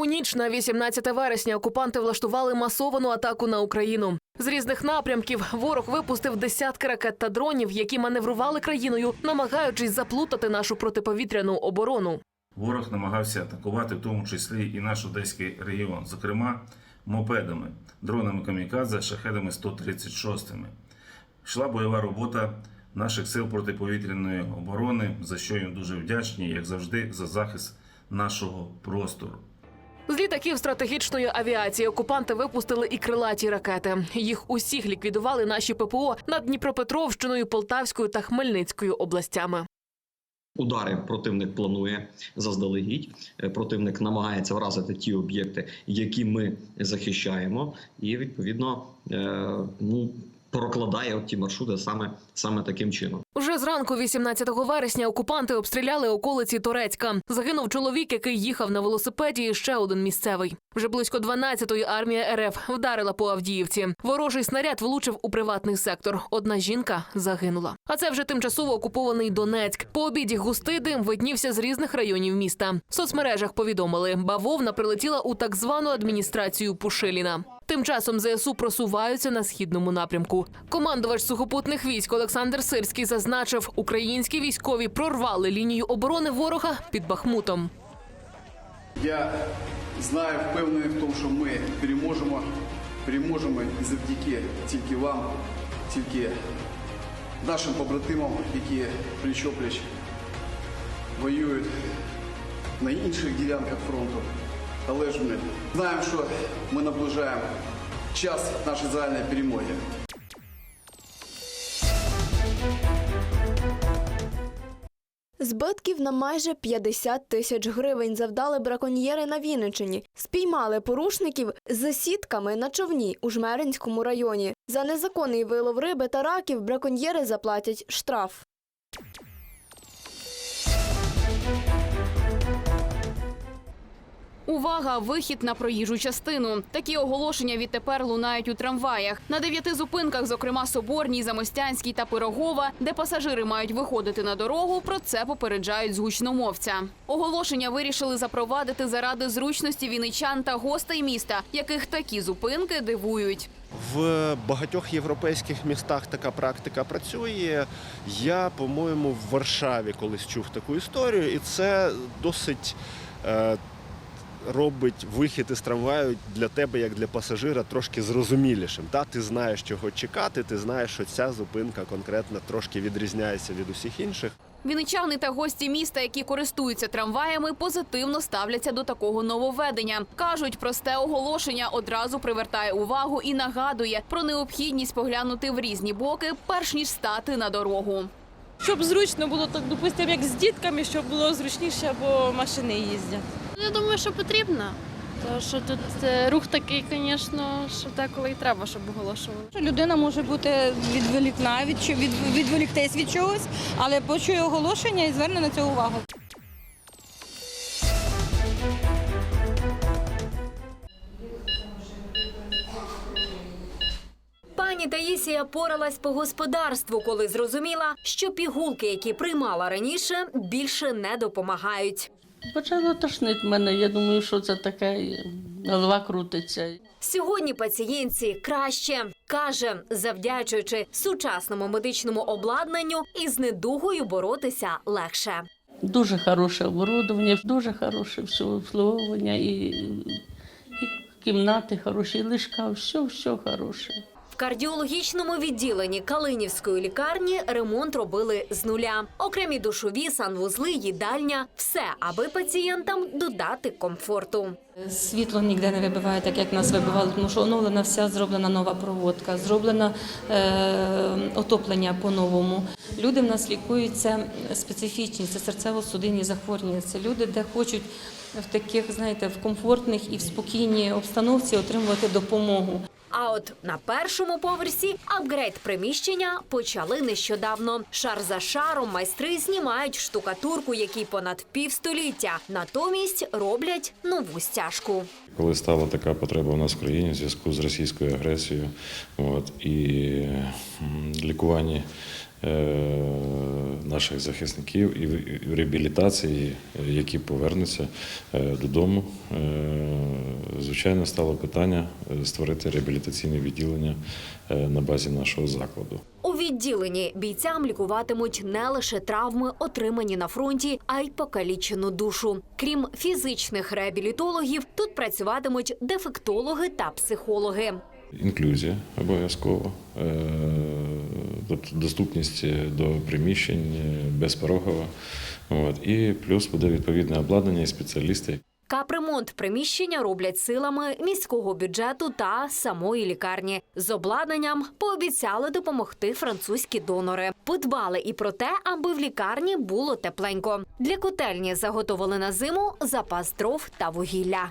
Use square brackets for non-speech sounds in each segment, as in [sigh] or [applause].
У ніч на 18 вересня окупанти влаштували масовану атаку на Україну. З різних напрямків ворог випустив десятки ракет та дронів, які маневрували країною, намагаючись заплутати нашу протиповітряну оборону. Ворог намагався атакувати в тому числі і наш одеський регіон, зокрема мопедами, дронами камікадзе, шахедами 136. Йшла бойова робота наших сил протиповітряної оборони, за що їм дуже вдячні, як завжди, за захист нашого простору. З літаків стратегічної авіації окупанти випустили і крилаті ракети. Їх усіх ліквідували наші ППО над Дніпропетровщиною, Полтавською та Хмельницькою областями. Удари противник планує заздалегідь. Е, Противник намагається вразити ті об'єкти, які ми захищаємо, і відповідно е, ну прокладає от ті маршрути саме, саме таким чином. Вже зранку, 18 вересня, окупанти обстріляли околиці Торецька. Загинув чоловік, який їхав на велосипеді, і ще один місцевий. Вже близько 12-ї армія РФ вдарила по Авдіївці. Ворожий снаряд влучив у приватний сектор. Одна жінка загинула. А це вже тимчасово окупований Донецьк. По обіді густий дим виднівся з різних районів міста. В соцмережах повідомили, бавовна прилетіла у так звану адміністрацію Пушиліна. Тим часом ЗСУ просуваються на східному напрямку. Командувач сухопутних військ Олександр Сирський зазначив, українські військові прорвали лінію оборони ворога під Бахмутом. Я знаю, впевнений в тому, що ми переможемо. Переможемо і завдяки тільки вам, тільки нашим побратимам, які пліч-опліч воюють на інших ділянках фронту. Але ж ми знаємо, що ми наближаємо час нашої загальної перемоги. Збитків на майже 50 тисяч гривень завдали браконьєри на Вінничині. Спіймали порушників з сітками на човні у Жмеринському районі. За незаконний вилов риби та раків браконьєри заплатять штраф. Увага! Вихід на проїжджу частину. Такі оголошення відтепер лунають у трамваях. На дев'яти зупинках, зокрема Соборній, Замостянській та Пирогова, де пасажири мають виходити на дорогу. Про це попереджають з гучномовця. Оголошення вирішили запровадити заради зручності віничан та гостей міста, яких такі зупинки дивують. В багатьох європейських містах така практика працює. Я, по-моєму, в Варшаві колись чув таку історію, і це досить е, робить вихід із трамваю для тебе, як для пасажира, трошки зрозумілішим. Та? Ти знаєш, чого чекати, ти знаєш, що ця зупинка конкретно трошки відрізняється від усіх інших. Вінничани та гості міста, які користуються трамваями, позитивно ставляться до такого нововведення. кажуть, просте оголошення одразу привертає увагу і нагадує про необхідність поглянути в різні боки, перш ніж стати на дорогу. Щоб зручно було так, допустимо, як з дітками, щоб було зручніше, бо машини їздять. Я думаю, що потрібно. Тому що тут е, рух такий, звісно, що деколи і треба, щоб оголошували. Людина може бути відволікна, від, від, відволіктись від чогось, але почує оголошення і зверне на це увагу. Пані Таїсія поралась по господарству, коли зрозуміла, що пігулки, які приймала раніше, більше не допомагають. Почало тошнить мене. Я думаю, що це таке, голова крутиться. Сьогодні пацієнтці краще каже, завдячуючи сучасному медичному обладнанню, із недугою боротися легше. Дуже хороше оборудовання, дуже хороше все обслуговування і, і кімнати хороші, і ліжка, все, все хороше. Кардіологічному відділенні Калинівської лікарні ремонт робили з нуля. Окремі душові, санвузли, їдальня все, аби пацієнтам додати комфорту. Світло ніде не вибиває, так як нас вибивало, тому що оновлена вся зроблена нова проводка, зроблено е, отоплення по-новому. Люди в нас лікуються специфічні, це серцево-судинні захворювання. Це люди, де хочуть в таких, знаєте, в комфортних і в спокійній обстановці отримувати допомогу. А от на першому поверсі апгрейд приміщення почали нещодавно. Шар за шаром майстри знімають штукатурку, якій понад півстоліття. Натомість роблять нову стяжку. Коли стала така потреба у нас в країні в зв'язку з російською агресією, от, і лікування е, наших захисників і в- реабілітації, які повернуться е, додому. Е, Звичайно, стало питання е, створити реабілітаційне відділення на базі нашого закладу. У відділенні бійцям лікуватимуть не лише травми, отримані на фронті, а й покалічену душу. Крім фізичних реабілітологів, тут працюватимуть дефектологи та психологи. Інклюзія обов'язково, тобто доступність до приміщень е, безпорогова. От. І плюс буде відповідне обладнання і спеціалісти, Капремонт приміщення роблять силами міського бюджету та самої лікарні. З обладнанням пообіцяли допомогти французькі донори. Подбали і про те, аби в лікарні було тепленько. Для котельні заготовили на зиму запас дров та вугілля.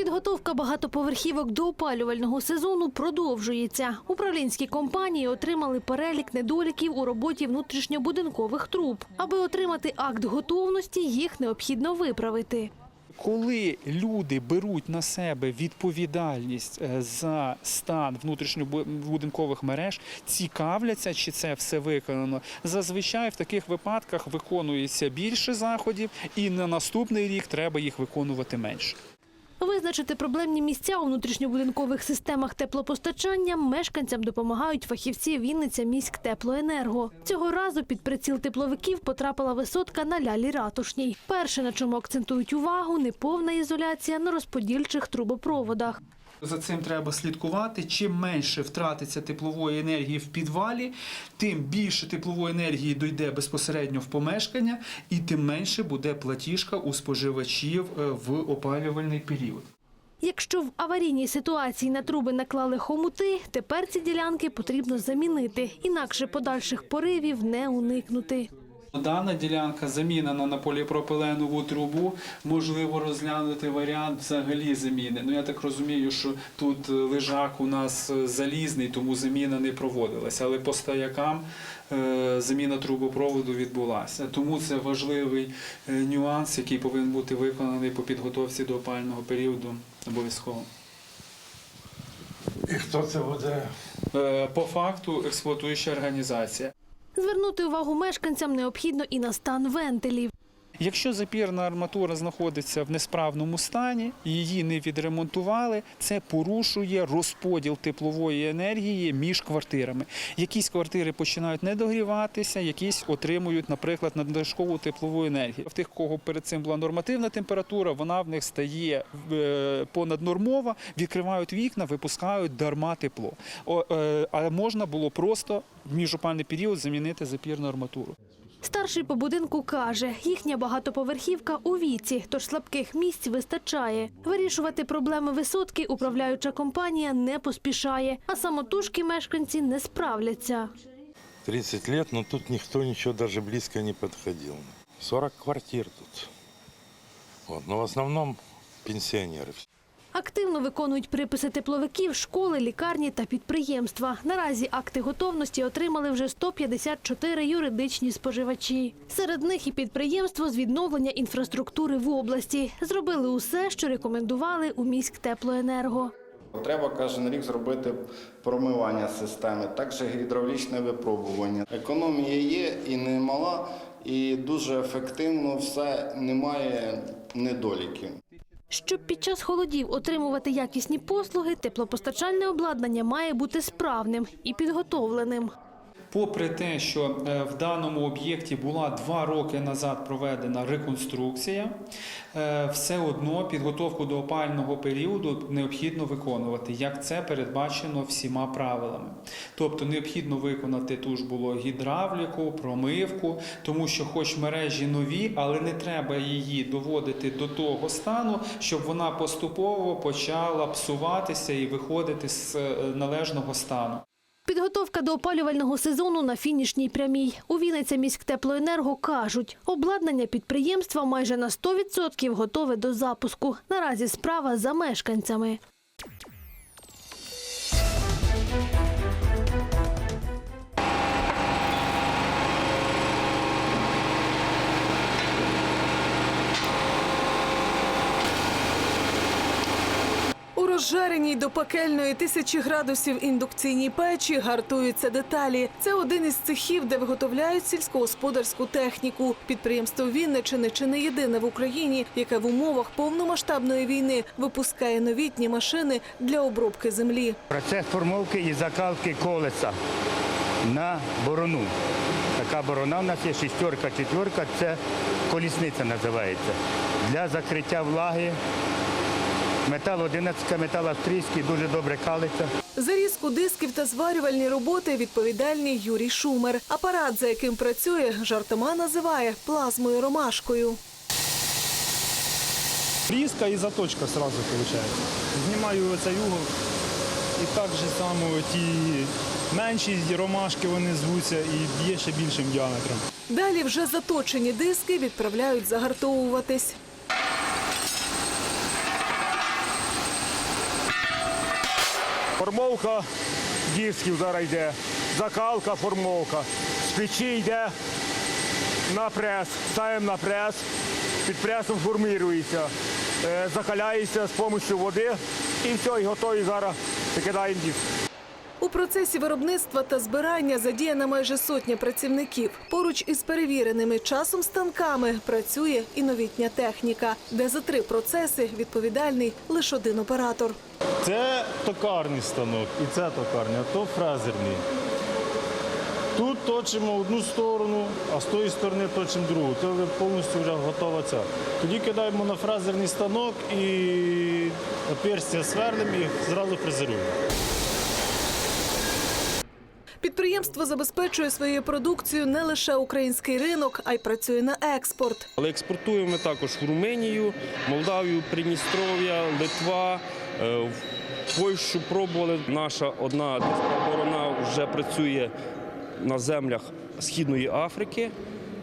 Підготовка багатоповерхівок до опалювального сезону продовжується. Управлінські компанії отримали перелік недоліків у роботі внутрішньобудинкових труб. Аби отримати акт готовності, їх необхідно виправити. Коли люди беруть на себе відповідальність е, за стан внутрішньобудинкових мереж, цікавляться, чи це все виконано. Зазвичай в таких випадках виконується більше заходів, і на наступний рік треба їх виконувати менше. Визначити проблемні місця у внутрішньобудинкових системах теплопостачання мешканцям допомагають фахівці Вінниця міськ теплоенерго. Цього разу під приціл тепловиків потрапила висотка на лялі ратушній. Перше, на чому акцентують увагу, неповна ізоляція на розподільчих трубопроводах. За цим треба слідкувати. Чим менше втратиться теплової енергії в підвалі, тим більше теплової енергії дойде безпосередньо в помешкання, і тим менше буде платіжка у споживачів е, в опалювальний період. Якщо в аварійній ситуації на труби наклали хомути, тепер ці ділянки потрібно замінити, інакше подальших поривів не уникнути. Дана ділянка замінена на поліпропиленову трубу. Можливо розглянути варіант взагалі заміни. Ну я так розумію, що тут е, лежак у нас е, залізний, тому заміна не проводилася. Але по стоякам е, заміна трубопроводу відбулася. Тому це важливий нюанс, який повинен бути виконаний по підготовці до опального періоду обов'язково. І хто це буде? По факту експлуатуюча організація. Звернути увагу мешканцям необхідно і на стан вентилів. Якщо запірна арматура знаходиться в несправному стані, її не відремонтували, це порушує розподіл теплової енергії між квартирами. Якісь квартири починають не догріватися, якісь отримують, наприклад, надлишкову теплову енергію. В тих, кого перед цим була нормативна температура, вона в них стає е, понаднормова, відкривають вікна, випускають дарма тепло. Е, А можна було просто в міжопальний період замінити запірну арматуру. Старший по будинку каже, їхня багатоповерхівка у віці, тож слабких місць вистачає. Вирішувати проблеми висотки управляюча компанія не поспішає, а самотужки мешканці не справляться. 30 лет, но тут никто ничего даже близко не подходил. 40 квартир тут. Но в основном пенсионеры. Активно виконують приписи тепловиків, школи, лікарні та підприємства. Наразі акти готовності отримали вже 154 юридичні споживачі. Серед них і підприємство з відновлення інфраструктури в області. Зробили усе, що рекомендували у міськтеплоенерго. Треба кожен рік зробити промивання системи, також гідравлічне випробування. Економія є і немала, і дуже ефективно все, немає недоліків. Щоб під час холодів отримувати якісні послуги, теплопостачальне обладнання має бути справним і підготовленим. Попри те, що е, в даному об'єкті була два роки назад проведена реконструкція, е, все одно підготовку до опального періоду необхідно виконувати, як це передбачено всіма правилами. Тобто необхідно виконати ту ж було гідравліку, промивку, тому що, хоч мережі нові, але не треба її доводити до того стану, щоб вона поступово почала псуватися і виходити з е, належного стану. Підготовка до опалювального сезону на фінішній прямій. У Вінниця міськтеплоенерго кажуть, обладнання підприємства майже на 100% готове до запуску. Наразі справа за мешканцями. Розжареній до пекельної тисячі градусів індукційній печі гартуються деталі. Це один із цехів, де виготовляють сільськогосподарську техніку. Підприємство Вінничини чи не єдине в Україні, яке в умовах повномасштабної війни випускає новітні машини для обробки землі. Процес формовки і закалки колеса на борону. Така борона у нас є шістерка, четверка, це колісниця називається. Для закриття влаги. Метал 11, метал австрійський, дуже добре калиться. За різку дисків та зварювальні роботи відповідальний Юрій Шумер. Апарат, за яким працює, жартома називає плазмою ромашкою. Різка і заточка одразу виходить. Знімаю оцей угол і так же само ті менші ромашки вони звуться і б'є ще більшим діаметром. Далі вже заточені диски відправляють загартовуватись. Формовка дисків зараз йде, закалка, формовка. З печі йде на прес, ставимо на прес, під пресом формується, е, закаляється з допомогою води. І все, і готові зараз. Викидаємо диск. У процесі виробництва та збирання задіяна майже сотня працівників. Поруч із перевіреними часом станками працює і новітня техніка, де за три процеси відповідальний лише один оператор. Це токарний станок і це токарня, то фрезерний. Тут точимо одну сторону, а з тої сторони точимо другу. Це повністю вже готова ця. Тоді кидаємо на фрезерний станок і отверстя сверлимо і зразу фрезеруємо. Підприємство забезпечує своєю продукцією не лише український ринок, а й працює на експорт. Але експортуємо також в Румунію, Молдавію, Придністров'я, Литва. е, В Польщу пробували. Наша одна диска оборона вже працює на землях Східної Африки.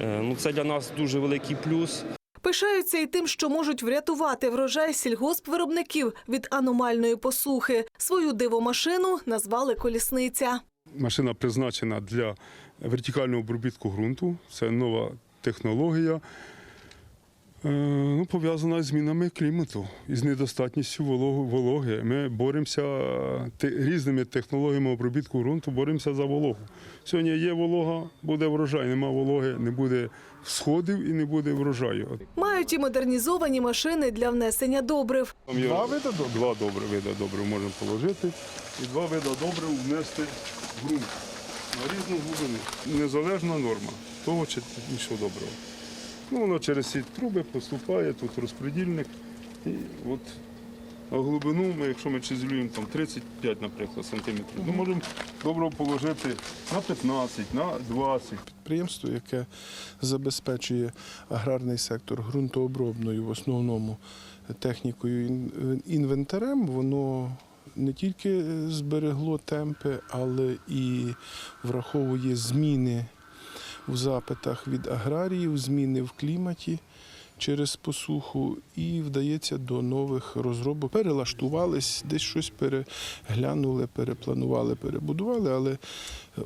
Е, Ну, це для нас дуже великий плюс. Пишаються і тим, що можуть врятувати врожай сільгоспвиробників від аномальної посухи. Свою дивомашину назвали колісниця. Машина призначена для вертикального обробітку ґрунту. Це нова технологія, ну, пов'язана з змінами клімату і з недостатністю вологи. Ми боремося е, різними технологіями обробітку ґрунту, боремося за вологу. Сьогодні є волога, буде врожай, нема вологи, не буде сходів і не буде врожаю. Мають і модернізовані машини для внесення добрив. Там є Два види, два добре види добрив можна положити і два види добрив внести в ґрунт на різну глибину. Незалежна норма того чи іншого добрива. Ну, воно через ці труби поступає, тут розподільник. І от на глибину, ми, якщо ми чизелюємо там 35, наприклад, сантиметрів, ми можемо добриво положити на 15, на 20. Підприємство, яке забезпечує аграрний сектор ґрунтообробною в основному технікою інвентарем, воно не тільки зберегло темпи, але і враховує зміни в запитах від аграріїв, зміни в кліматі. Через посуху і вдається до нових розробок. Перелаштувались, десь щось переглянули, перепланували, перебудували, але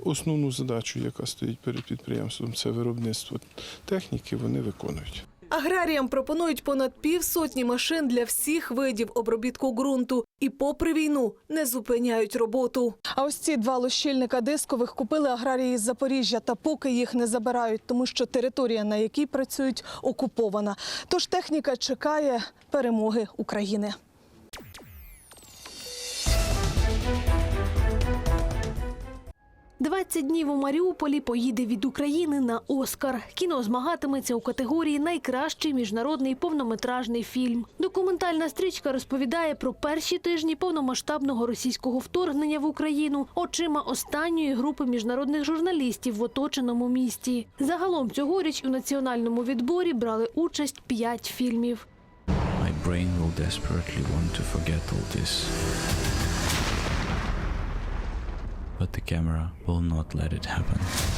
основну задачу, яка стоїть перед підприємством, це виробництво техніки, вони виконують. Аграріям пропонують понад півсотні машин для всіх видів обробітку ґрунту і, попри війну, не зупиняють роботу. А ось ці два лощильника дискових купили аграрії з Запоріжжя, та поки їх не забирають, тому що територія, на якій працюють, окупована. Тож техніка чекає перемоги України. «20 днів у Маріуполі поїде від України на Оскар. Кіно змагатиметься у категорії Найкращий міжнародний повнометражний фільм. Документальна стрічка розповідає про перші тижні повномасштабного російського вторгнення в Україну очима останньої групи міжнародних журналістів в оточеному місті. Загалом цьогоріч у національному відборі брали участь п'ять фільмів. My brain will desperately want to forget all this. But the camera will not let it happen.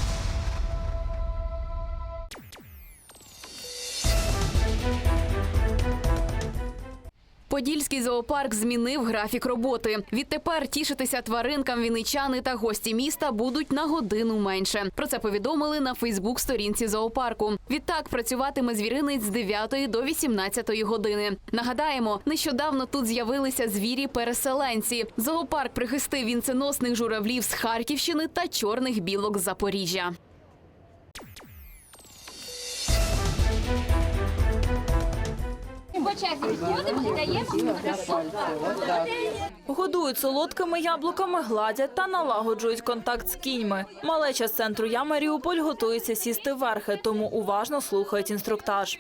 Кам'янець-Подільський зоопарк змінив графік роботи. Відтепер тішитися тваринкам вінничани та гості міста будуть на годину менше. Про це повідомили на Фейсбук-сторінці зоопарку. Відтак працюватиме звіринець з 9 до 18 години. Нагадаємо, нещодавно тут з'явилися звірі-переселенці. Зоопарк прихистив вінценосних журавлів з Харківщини та чорних білок з Запоріжжя. Годують солодкими яблуками, гладять та налагоджують контакт з кіньми. Малеча з центру Я Маріуполь готується сісти верхи, тому уважно слухають інструктаж.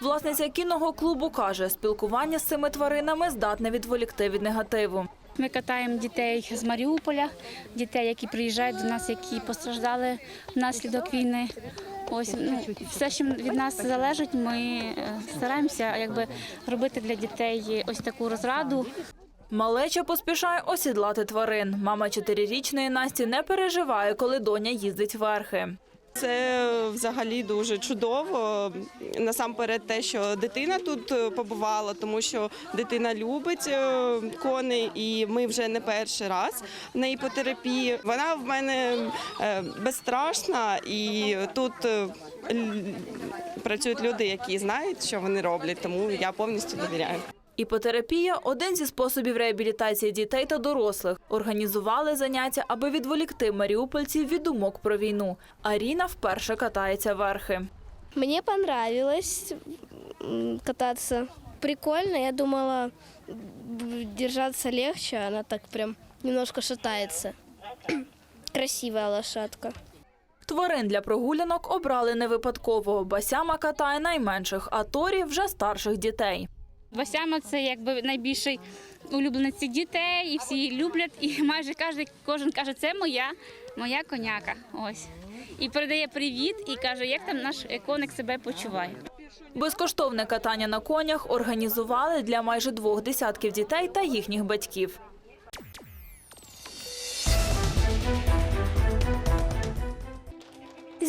Власниця кінного клубу каже, спілкування з цими тваринами здатне відволікти від негативу. Ми катаємо дітей з Маріуполя, дітей, які приїжджають до нас, які постраждали внаслідок війни. Ось ну все, що від нас залежить, ми е, стараємося якби робити для дітей ось таку розраду. Малеча поспішає осідлати тварин. Мама чотирирічної Насті не переживає, коли доня їздить верхи. Це взагалі дуже чудово. Насамперед, те, що дитина тут е, побувала, тому що дитина любить е, коней, і ми вже не перший раз на іпотерапії. Вона в мене е, безстрашна, і тут працюють люди, які знають, що вони роблять, тому я повністю довіряю. Іпотерапія один зі способів реабілітації дітей та дорослих. Організували заняття, аби відволікти маріупольців від думок про війну. Аріна вперше катається верхи. Мне понравилось м, кататься. Прикольно. Я думала, б- держаться легче. Она так прям немножко шатается. [clears throat] Красивая лошадка. Тварин для прогулянок обрали не випадково. Басяма катає найменших, а Торі вже старших дітей. Васяма це якби найбільший улюбленець дітей, і всі її люблять. І майже кожен, кожен каже, це моя, моя коняка. Ось. І передає привіт і каже, як там наш коник себе почуває. Безкоштовне катання на конях організували для майже двох десятків дітей та їхніх батьків.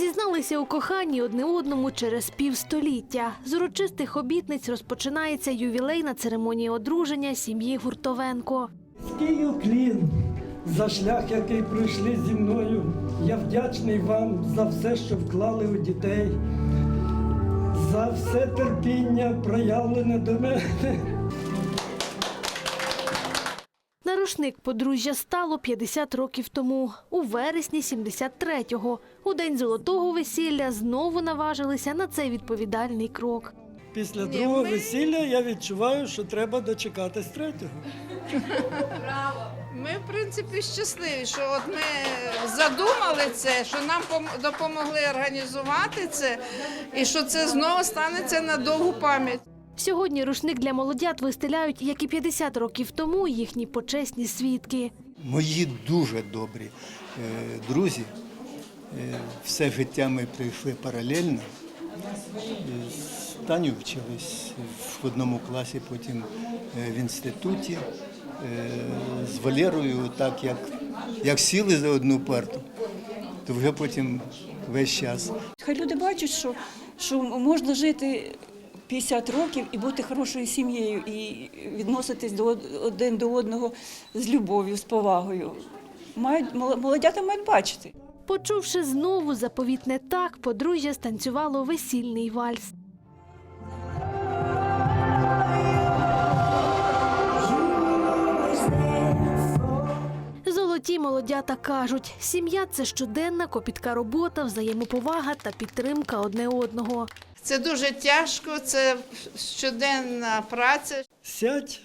Зізналися у коханні одне одному через півстоліття. З урочистих обітниць розпочинається ювілейна церемонія одруження сім'ї Гуртовенко. Низький уклін за шлях, який пройшли зі мною. Я вдячний вам за все, що вклали у дітей, за все терпіння, проявлене до мене. Рушник подружжя стало 50 років тому, у вересні 73-го. У день золотого весілля знову наважилися на цей відповідальний крок. Після другого весілля я відчуваю, що треба дочекатись третього. Ми, в принципі, щасливі, що от ми задумали це, що нам пом- допомогли організувати це, і що це знову станеться на довгу пам'ять. Сьогодні рушник для молодят вистеляють, як і 50 років тому, їхні почесні свідки. Мої дуже добрі е, друзі. Е, Все життя ми прийшли паралельно. Е, Таню вчились в одному класі, потім в інституті. З Валерою, так як, як сіли за одну парту, то вже потім весь час. Хай люди бачать, що, що можна жити 50 років і бути хорошою сім'єю, і відноситись до один до одного з любов'ю, з повагою. Мають молодята мають бачити. Почувши знову заповітне так, подружжя станцювало весільний вальс. Золоті молодята кажуть, сім'я це щоденна копітка робота, взаємоповага та підтримка одне одного. Це дуже тяжко, це щоденна праця. Сядь,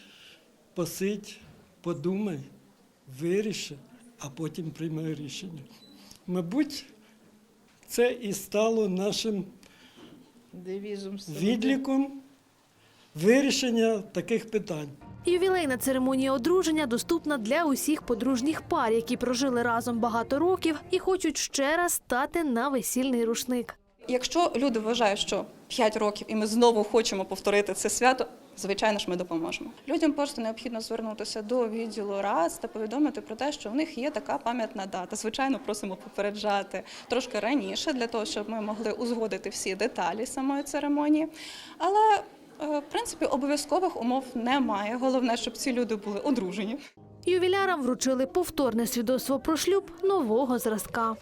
посидь, подумай, виріши, а потім приймай рішення. Мабуть, це і стало нашим Девізом відліком вирішення таких питань. Ювілейна церемонія одруження доступна для усіх подружніх пар, які прожили разом багато років і хочуть ще раз стати на весільний рушник. Якщо люди вважають, що 5 років і ми знову хочемо повторити це свято, звичайно ж ми допоможемо. Людям просто необхідно звернутися до відділу РАЦ та повідомити про те, що в них є така пам'ятна дата. Звичайно, просимо попереджати трошки раніше для того, щоб ми могли узгодити всі деталі самої церемонії. Але е, в принципі обов'язкових умов немає. Головне, щоб ці люди були одружені. Ювілярам вручили повторне свідоцтво про шлюб нового зразка.